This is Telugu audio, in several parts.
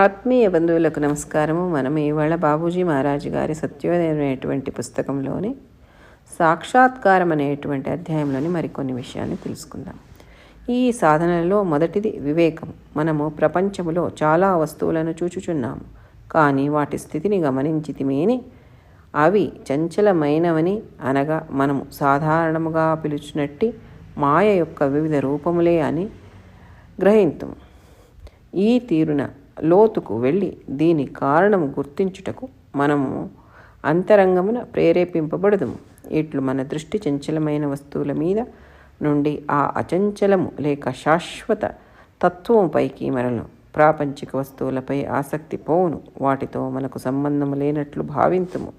ఆత్మీయ బంధువులకు నమస్కారము. మనం ఇవాళ బాబూజీ మహారాజు గారి సత్యోదయం అనేటువంటి పుస్తకంలోని సాక్షాత్కారం అనేటువంటి అధ్యాయంలోని మరికొన్ని విషయాన్ని తెలుసుకుందాం. ఈ సాధనలో మొదటిది వివేకం. మనము ప్రపంచములో చాలా వస్తువులను చూచుచున్నాము. కానీ వాటి స్థితిని గమనించితిమేని అవి చంచలమైనవని అనగా మనము సాధారణముగా పిలుచునట్టి మాయ యొక్క వివిధ రూపములే అని గ్రహింతుము. ఈ తీరున లోతుకు వెళ్ళి దీని కారణము గుర్తించుటకు మనము అంతరంగమున ప్రేరేపింపబడదుము. ఇట్లు మన దృష్టి చంచలమైన వస్తువుల మీద నుండి ఆ అచంచలము లేక శాశ్వత తత్వముపైకి మరలను. ప్రాపంచిక వస్తువులపై ఆసక్తి పోవును. వాటితో మనకు సంబంధము లేనట్లు భావింతుము.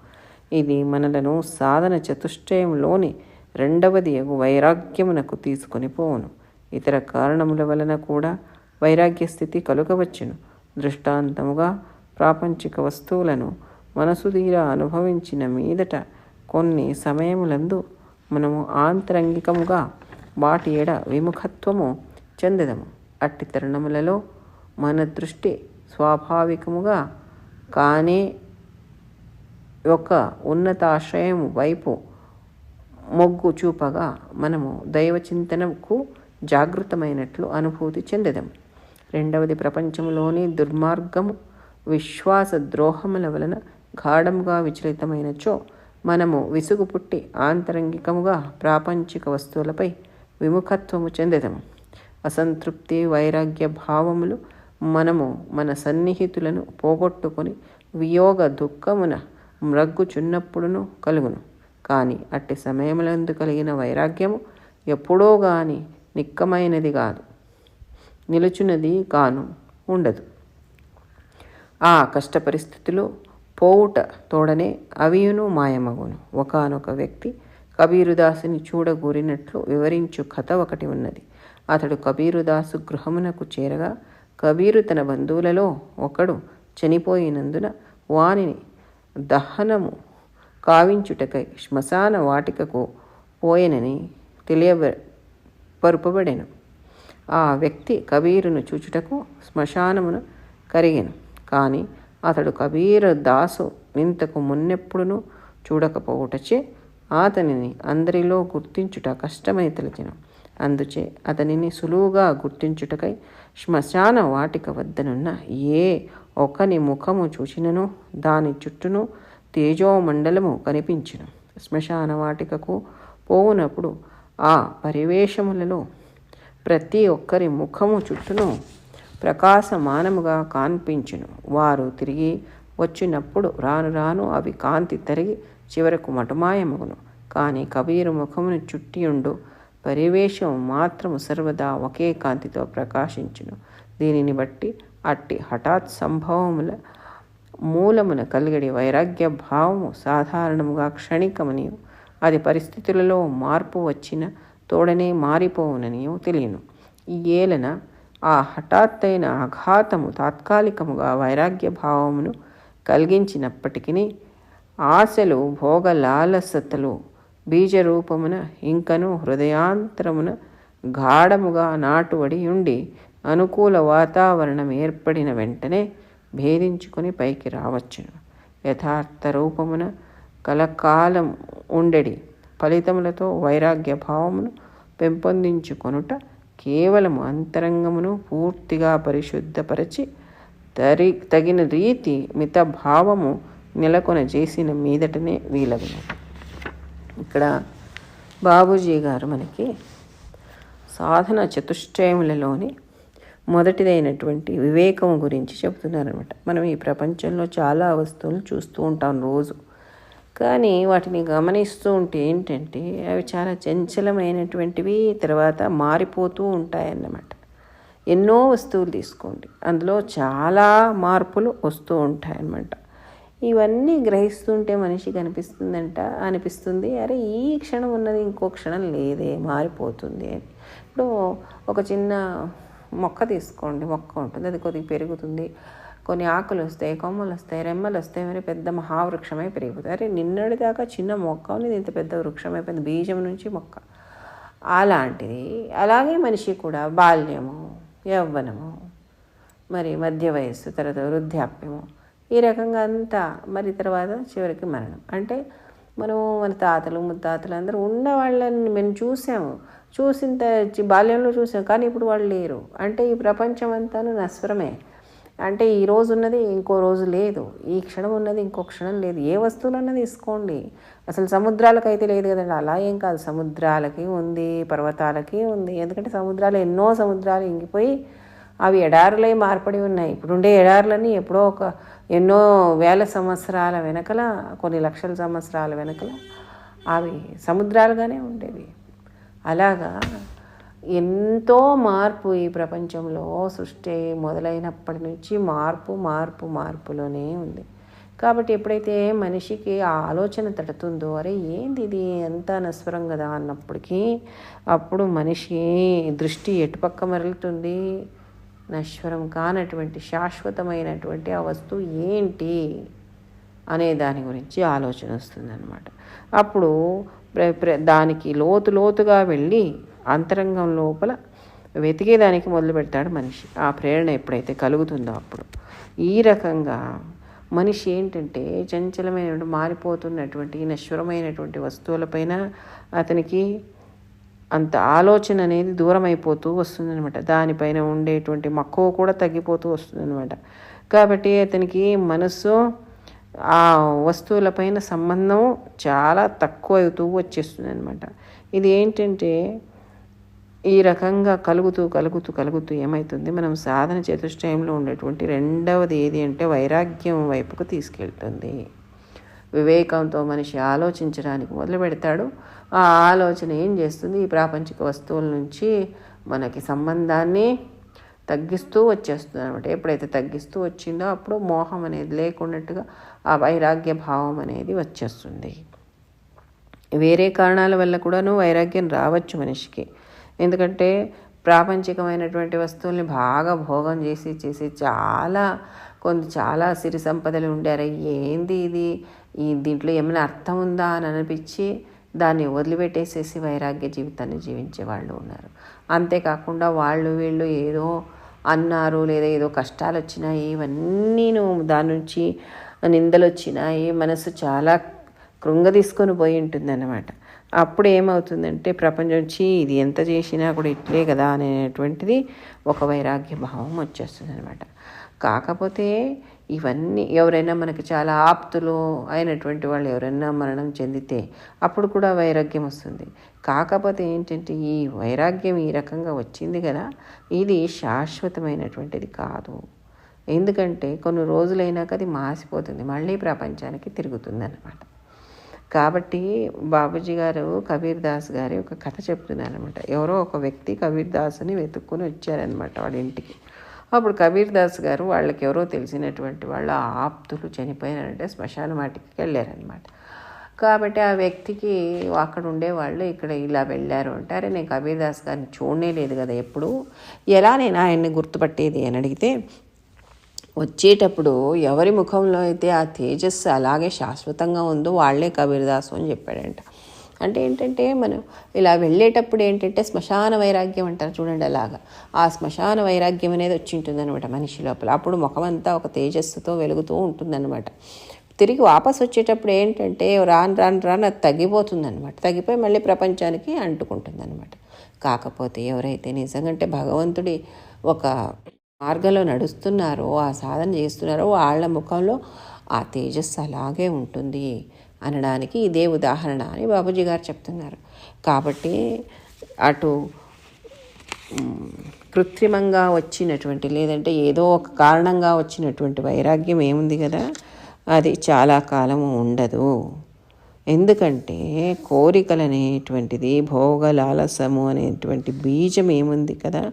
ఇది మనలను సాధన చతుష్టయంలోని రెండవది వైరాగ్యమునకు తీసుకొని పోవును. ఇతర కారణముల వలన కూడా వైరాగ్య స్థితి కలుగవచ్చును. దృష్టాంతముగా ప్రాపంచిక వస్తువులను మనసు తీరా అనుభవించిన మీదట కొన్ని సమయములందు మనము ఆంతరంగికముగా వాటి ఎడ విముఖత్వము చెందదము. అట్టి తరుణములలో మన దృష్టి స్వాభావికముగా కానే ఒక ఉన్నతాశ్రయము వైపు మొగ్గు చూపగా మనము దైవ చింతనకు జాగృతమైనట్లు అనుభూతి చెందదము. రెండవది ప్రపంచంలోని దుర్మార్గము విశ్వాస ద్రోహముల వలన గాఢముగా విచలితమైనచో మనము విసుగు పుట్టి ఆంతరంగికముగా ప్రాపంచిక వస్తువులపై విముఖత్వము చెందదము. అసంతృప్తి వైరాగ్య భావములు మనము మన సన్నిహితులను పోగొట్టుకొని వియోగ దుఃఖమున మ్రగ్గుచున్నప్పుడును కలుగును. కానీ అట్టి సమయములందు కలిగిన వైరాగ్యము ఎప్పుడో గాని నిక్కమైనది కాదు. నిలుచున్నది కాను ఉండదు. ఆ కష్ట పరిస్థితిలో పోవుట తోడనే అవియును మాయమగును. ఒకనొక వ్యక్తి కబీరుదాసుని చూడగూరినట్లు వివరించు కథ ఒకటి ఉన్నది. అతడు కబీరుదాసు గృహమునకు చేరగా కబీరు తన బంధువులలో ఒకడు చనిపోయినందున వానిని దహనము కావించుటకై శ్మశాన వాటికకు పోయెనని తెలియ పరుపబడెను. ఆ వ్యక్తి కబీరును చూచుటకు శ్మశానమును కరిగాను. కానీ అతడు కబీర దాసు ఇంతకు మున్నెప్పుడును చూడకపోవుటచే అతనిని అందరిలో గుర్తించుట కష్టమై తెలిచెను. అందుచే అతనిని సులువుగా గుర్తించుటకై శ్మశాన వాటిక వద్దనున్న ఏ ఒకని ముఖము చూచినను దాని చుట్టూను తేజోమండలము కనిపించును. శ్మశాన వాటికకు పోవునప్పుడు ఆ పరివేషములలో ప్రతి ఒక్కరి ముఖము చుట్టూను ప్రకాశమానముగా కాన్పించును. వారు తిరిగి వచ్చినప్పుడు రాను రాను అవి కాంతి తరిగి చివరకు మటమాయమగును. కానీ కబీరు ముఖమును చుట్టియుండు పరివేశం మాత్రము సర్వదా ఒకే కాంతితో ప్రకాశించును. దీనిని బట్టి అట్టి హఠాత్ సంభవముల మూలమున కలిగడి వైరాగ్య భావము సాధారణముగా క్షణికమనియు. అది పరిస్థితులలో మార్పు వచ్చిన తోడనే మారిపోవుననియో తెలియను. ఈ ఏలన ఆ హఠాత్తైన ఆఘాతము తాత్కాలికముగా వైరాగ్య భావమును కలిగించినప్పటికీ ఆశలు భోగలాలసతలు బీజరూపమున ఇంకను హృదయాంతరమున గాఢముగా నాటువడి ఉండి అనుకూల వాతావరణం ఏర్పడిన వెంటనే భేదించుకొని పైకి రావచ్చును. యథార్థ రూపమున కలకాలం ఉండడి. ఫలితములతో వైరాగ్య భావమును పెంపొందించుకొనుట కేవలము అంతరంగమును పూర్తిగా పరిశుద్ధపరచి తరి తగిన రీతి మిత భావము నెలకొన చేసిన మీదటనే వీలగును. ఇక్కడ బాబూజీ గారు మనకి సాధన చతుష్టయములలోని మొదటిదైనటువంటి వివేకం గురించి చెబుతున్నారనమాట మనం ఈ ప్రపంచంలో చాలా వస్తువులు చూస్తూ ఉంటాం రోజు. కానీ వాటిని గమనిస్తూ ఉంటే ఏంటంటే అవి చాలా చంచలమైనటువంటివి తర్వాత మారిపోతూ ఉంటాయన్నమాట. ఎన్నో వస్తువులు తీసుకోండి. అందులో చాలా మార్పులు వస్తూ ఉంటాయన్నమాట. ఇవన్నీ గ్రహిస్తుంటే మనిషికి అనిపిస్తుందంట అనిపిస్తుంది అరే ఈ క్షణం ఉన్నది ఇంకో క్షణం లేదే మారిపోతుంది అని. ఇప్పుడు ఒక చిన్న మొక్క తీసుకోండి మొక్క ఉంటుంది అది కొద్దిగా పెరుగుతుంది. కొన్ని ఆకులు వస్తాయి కొమ్మలు వస్తాయి రెమ్మలు వస్తాయి మరి పెద్ద మహావృక్షమై పెరిగిపోతాయి. అరే నిన్నటి దాకా చిన్న మొక్క ఉన్నది ఇంత పెద్ద వృక్షం అయిపోయింది బీజం నుంచి మొక్క. అలాంటిది. అలాగే మనిషి కూడా బాల్యము యవ్వనము మరి మధ్య వయస్సు తర్వాత వృద్ధాప్యము ఈ రకంగా అంతా మరి తర్వాత చివరికి మరణం. అంటే మనము మన తాతలు ముత్తాతలు అందరూ ఉన్న వాళ్ళని మేము చూసాము. చూసిన బాల్యంలో చూసాం కానీ ఇప్పుడు వాళ్ళు లేరు. అంటే ఈ ప్రపంచం అంతాను నశ్వరమే. అంటే ఈ రోజు ఉన్నది ఇంకో రోజు లేదు ఈ క్షణం ఉన్నది ఇంకో క్షణం లేదు ఏ వస్తువులన్నా తీసుకోండి. అసలు సముద్రాలకు అయితే లేదు కదండి అలా ఏం కాదు. సముద్రాలకి ఉంది పర్వతాలకి ఉంది. ఎందుకంటే సముద్రాలు ఎన్నో సముద్రాలు ఇంగిపోయి అవి ఎడారులై మార్పడి ఉన్నాయి. ఇప్పుడుండే ఎడారులన్నీ ఎప్పుడో ఒక ఎన్నో వేల సంవత్సరాల వెనకల కొన్ని లక్షల సంవత్సరాల వెనకల అవి సముద్రాలుగానే ఉండేవి. అలాగా ఎంతో మార్పు ఈ ప్రపంచంలో సృష్టి మొదలైనప్పటి నుంచి మార్పు మార్పు మార్పులోనే ఉంది. కాబట్టి ఎప్పుడైతే మనిషికి ఆ ఆలోచన తడుతుందో అరే ఏంది ఇది? ఎంత నస్వరం కదా అన్నప్పటికీ అప్పుడు మనిషి దృష్టి ఎటుపక్క మరలుతుంది? నశ్వరం కానటువంటి శాశ్వతమైనటువంటి ఆ వస్తువు ఏంటి అనే దాని గురించి ఆలోచన వస్తుందన్నమాట. అప్పుడు ప్ర- ప్ర- దానికి లోతు లోతుగా వెళ్ళి అంతరంగం లోపల వెతికేదానికి మొదలు పెడతాడు మనిషి. ఆ ప్రేరణ ఎప్పుడైతే కలుగుతుందో అప్పుడు. ఈ రకంగా మనిషి ఏంటంటే చంచలమైన మారిపోతున్నటువంటి నశ్వరమైనటువంటి వస్తువులపైన అతనికి అంత ఆలోచన అనేది దూరం అయిపోతూ వస్తుందనమాట దానిపైన ఉండేటువంటి మక్కువ కూడా తగ్గిపోతూ వస్తుందనమాట కాబట్టి అతనికి మనస్సు ఆ వస్తువులపైన సంబంధం చాలా తక్కువ అవుతూ వచ్చేస్తుంది అనమాట ఇది ఏంటంటే ఈ రకంగా కలుగుతూ కలుగుతూ కలుగుతూ ఏమవుతుంది మనం సాధన చతుష్టయంలో ఉండేటువంటి రెండవది ఏది అంటే వైరాగ్యం వైపుకు తీసుకెళ్తుంది. వివేకంతో మనిషి ఆలోచించడానికి మొదలు పెడతాడు. ఆ ఆలోచన ఏం చేస్తుంది? ఈ ప్రాపంచిక వస్తువుల నుంచి మనకి సంబంధాన్ని తగ్గిస్తూ వచ్చేస్తుంది అనమాట ఎప్పుడైతే తగ్గిస్తూ వచ్చిందో అప్పుడు మోహం అనేది లేకున్నట్టుగా ఆ వైరాగ్య భావం అనేది వచ్చేస్తుంది. వేరే కారణాల వల్ల కూడాను వైరాగ్యం రావచ్చు మనిషికి. ఎందుకంటే ప్రాపంచికమైనటువంటి వస్తువుల్ని బాగా భోగం చేసి చేసి చాలా కొంత చాలా సిరి సంపదలు ఉండారు. ఏంది ఇది? ఈ దీంట్లో ఏమైనా అర్థం ఉందా అని అనిపించి దాన్ని వదిలిపెట్టేసేసి వైరాగ్య జీవితాన్ని జీవించే వాళ్ళు ఉన్నారు. అంతేకాకుండా వాళ్ళు వీళ్ళు ఏదో అన్నారు లేదా ఏదో కష్టాలు వచ్చినాయి ఇవన్నీ దాని నుంచి నిందలు వచ్చినాయి మనసు చాలా కృంగ తీసుకొని పోయి ఉంటుందన్నమాట. అప్పుడు ఏమవుతుందంటే ప్రపంచం వచ్చి ఇది ఎంత చేసినా కూడా ఇట్లే కదా అనేటువంటిది ఒక వైరాగ్య భావం వచ్చేస్తుంది అనమాట కాకపోతే ఇవన్నీ ఎవరైనా మనకి చాలా ఆప్తులు అయినటువంటి వాళ్ళు ఎవరైనా మరణం చెందితే అప్పుడు కూడా వైరాగ్యం వస్తుంది. కాకపోతే ఏంటంటే ఈ వైరాగ్యం ఈ రకంగా వచ్చింది కదా ఇది శాశ్వతమైనటువంటిది కాదు. ఎందుకంటే కొన్ని రోజులైనాక అది మాసిపోతుంది మళ్ళీ ప్రపంచానికి తిరుగుతుంది అన్నమాట కాబట్టి బాబుజీ గారు కబీర్ దాస్ గారి ఒక కథ చెప్తున్నారనమాట ఎవరో ఒక వ్యక్తి కబీర్ దాస్ని వెతుక్కుని వచ్చారనమాట వాళ్ళ ఇంటికి. అప్పుడు కబీర్ దాస్ గారు వాళ్ళకి ఎవరో తెలిసినటువంటి వాళ్ళ ఆప్తులు చనిపోయారంటే శ్మశాన వాటికి వెళ్ళారనమాట కాబట్టి ఆ వ్యక్తికి అక్కడ ఉండేవాళ్ళు ఇక్కడ ఇలా వెళ్ళారు అంటే అరే నేను కబీర్ దాస్ గారిని చూడనే లేదు కదా ఎప్పుడు? ఎలా నేను ఆయన్ని గుర్తుపట్టేది? అని అడిగితే వచ్చేటప్పుడు ఎవరి ముఖంలో అయితే ఆ తేజస్సు అలాగే శాశ్వతంగా ఉందో వాళ్ళే కబీర్దాసు అని చెప్పాడంట. అంటే ఏంటంటే మనం ఇలా వెళ్ళేటప్పుడు ఏంటంటే శ్మశాన వైరాగ్యం అంటారు చూడండి అలాగా. ఆ శ్మశాన వైరాగ్యం అనేది వచ్చి ఉంటుందన్నమాట మనిషి లోపల. అప్పుడు ముఖమంతా ఒక తేజస్సుతో వెలుగుతూ ఉంటుందన్నమాట. తిరిగి వాపస్ వచ్చేటప్పుడు ఏంటంటే రాను రాను రాను అది తగ్గిపోతుందన్నమాట. తగ్గిపోయి మళ్ళీ ప్రపంచానికి అంటుకుంటుందన్నమాట. కాకపోతే ఎవరైతే నిజంగంటే భగవంతుడి ఒక మార్గంలో నడుస్తున్నారో ఆ సాధన చేస్తున్నారో వాళ్ళ ముఖంలో ఆ తేజస్సు అలాగే ఉంటుంది అనడానికి ఇదే ఉదాహరణ అని బాబూజీ గారు చెప్తున్నారు. కాబట్టి అటు కృత్రిమంగా వచ్చినటువంటి లేదంటే ఏదో ఒక కారణంగా వచ్చినటువంటి వైరాగ్యం ఏముంది కదా? అది చాలా కాలం ఉండదు. ఎందుకంటే కోరికలు అనేటువంటిది భోగ లాలసము అనేటువంటి బీజం ఏముంది కదా?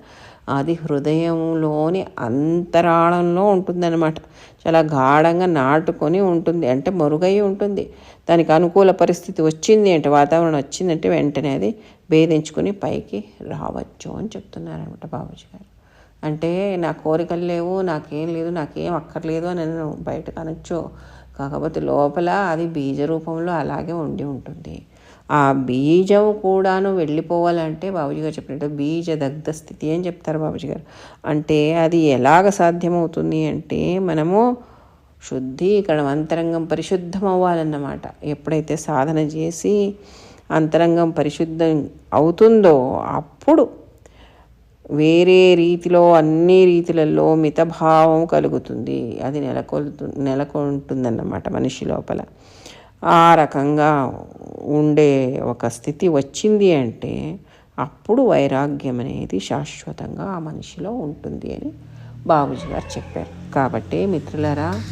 అది హృదయంలోని అంతరాళంలో ఉంటుందన్నమాట. చాలా గాఢంగా నాటుకొని ఉంటుంది. అంటే మరుగై ఉంటుంది. దానికి అనుకూల పరిస్థితి వచ్చింది అంటే వాతావరణం వచ్చిందంటే వెంటనే అది భేదించుకొని పైకి రావచ్చు అని చెప్తున్నారనమాట బాబుజీ గారు. అంటే నా కోరికలు లేవు నాకేం లేదు నాకేం అక్కర్లేదు అని నేను బయటకు అనొచ్చు. కాకపోతే లోపల అది బీజ రూపంలో అలాగే ఉండి ఉంటుంది. ఆ బీజం కూడాను వెళ్ళిపోవాలంటే బాబుజీ గారు చెప్పినట్టు బీజ దగ్ధ స్థితి అని చెప్తారు బాబుజీ గారు. అంటే అది ఎలాగ సాధ్యమవుతుంది అంటే మనము శుద్ధీకరణం అంతరంగం పరిశుద్ధం అవ్వాలన్నమాట ఎప్పుడైతే సాధన చేసి అంతరంగం పరిశుద్ధం అవుతుందో అప్పుడు వేరే రీతిలో అన్ని రీతులలో మితభావం కలుగుతుంది. అది నెలకొల్తు నెలకొంటుందన్నమాట మనిషి లోపల. ఆ రకంగా ఉండే ఒక స్థితి వచ్చింది అంటే అప్పుడు వైరాగ్యం అనేది శాశ్వతంగా ఆ మనిషిలో ఉంటుంది అని బాబుజీ గారు చెప్పారు. కాబట్టి మిత్రులరా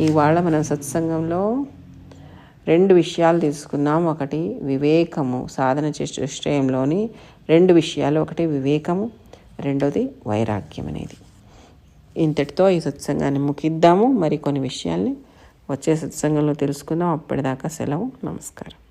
ఇవాళ మన సత్సంగంలో రెండు విషయాలు తీసుకున్నాం ఒకటి వివేకము సాధన చేష్టయంలోని రెండు విషయాలు. ఒకటి వివేకము రెండోది వైరాగ్యం అనేది. ఇంతటితో ఈ సత్సంగాన్ని ముగిద్దాము. మరి కొన్ని విషయాల్ని వచ్చే సత్సంగంలో తెలుసుకుందాం. అప్పటిదాకా సెలవు. నమస్కారం.